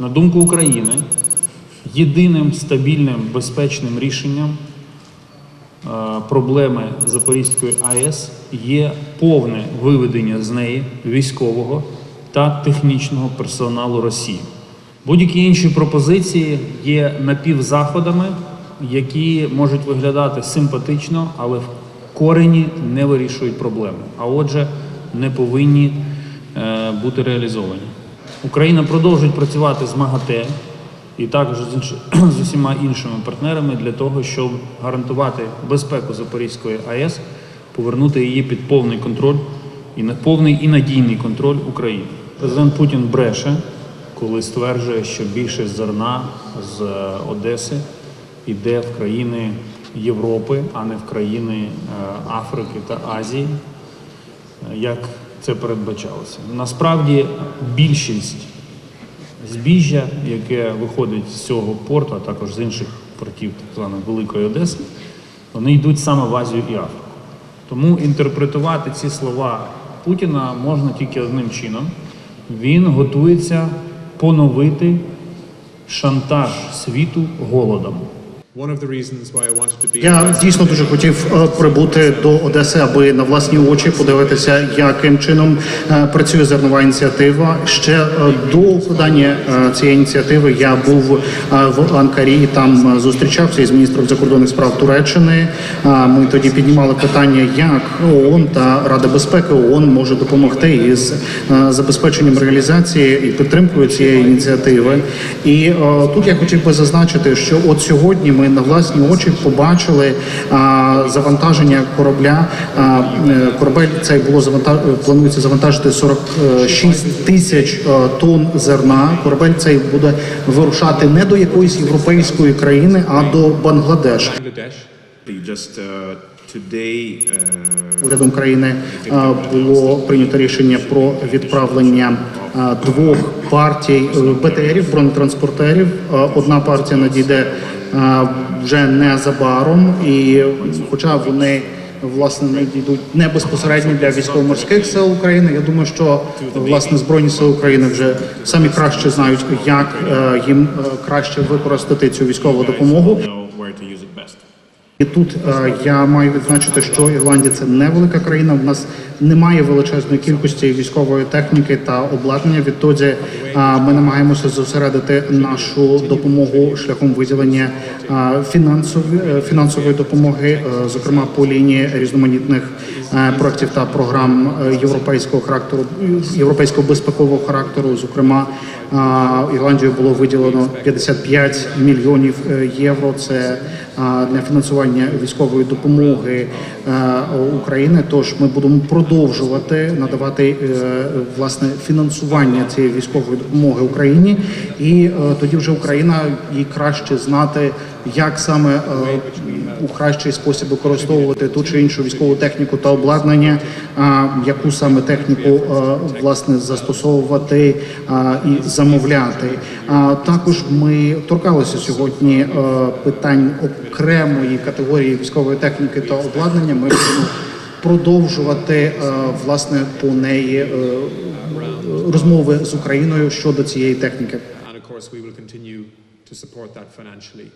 на думку України, єдиним стабільним безпечним рішенням е, проблеми Запорізької АЕС є повне виведення з неї військового та технічного персоналу Росії. Будь-які інші пропозиції є напівзаходами, які можуть виглядати симпатично, але в корені не вирішують проблеми, а отже, не повинні е, бути реалізовані. Україна продовжить працювати з МАГАТЕ і також з, усіма іншими партнерами для того, щоб гарантувати безпеку Запорізької АЕС, повернути її під повний контроль і на повний і надійний контроль України. Президент Путін бреше, коли стверджує, що більшість зерна з е, Одеси йде в країни Європи, а не в країни е, Африки та Азії як це передбачалося. Насправді більшість збіжжя, яке виходить з цього порту, а також з інших портів так званої Великої Одеси, вони йдуть саме в Азію і Африку. Тому інтерпретувати ці слова Путіна можна тільки одним чином. Він готується поновити шантаж світу голодом. Я дійсно дуже хотів е, прибути до Одеси, аби на власні очі подивитися, яким чином е, працює зернова ініціатива. Ще е, до укладання е, цієї ініціативи я був в Анкарі. Там зустрічався із міністром закордонних справ Туреччини. Ми тоді піднімали питання, як ООН та Рада безпеки ООН може допомогти із забезпеченням реалізації і підтримкою цієї ініціативи. І тут я хотів би зазначити, що от сьогодні ми на власні очі побачили а, завантаження корабля. А, е, корабель цей було завантаж... планується завантажити 46 тисяч е, тонн зерна. Корабель цей буде вирушати не до якоїсь європейської країни, а до Бангладеш. Bangladesh. Just uh, today, uh, Урядом країни було прийнято рішення про відправлення двох партій е, БТРів, бронетранспортерів. Одна партія надійде вже незабаром, і хоча вони власне надійдуть не безпосередньо для військово-морських сил України. Я думаю, що власне збройні сили України вже самі краще знають, як е, їм е, краще використати цю військову допомогу. І тут е, я маю відзначити, що Ірландія це невелика країна. У нас немає величезної кількості військової техніки та обладнання. Відтоді е, ми намагаємося зосередити нашу допомогу шляхом виділення е, фінансової е, фінансової допомоги, е, зокрема по лінії різноманітних е, проектів та програм е, європейського характеру, європейського безпекового характеру. Зокрема, е, Ірландією було виділено 55 мільйонів е, євро. Це для фінансування військової допомоги е, України. Тож ми будемо продовжувати надавати е, власне фінансування цієї військової допомоги Україні, і е, тоді вже Україна їй краще знати, як саме е, у кращий спосіб використовувати ту чи іншу військову техніку та обладнання, яку саме техніку е, власне застосовувати і замовляти. Також ми торкалися сьогодні е, питань окремої категорії військової техніки та обладнання. Ми будемо продовжувати власне по неї розмови з Україною щодо цієї техніки. To support that financially.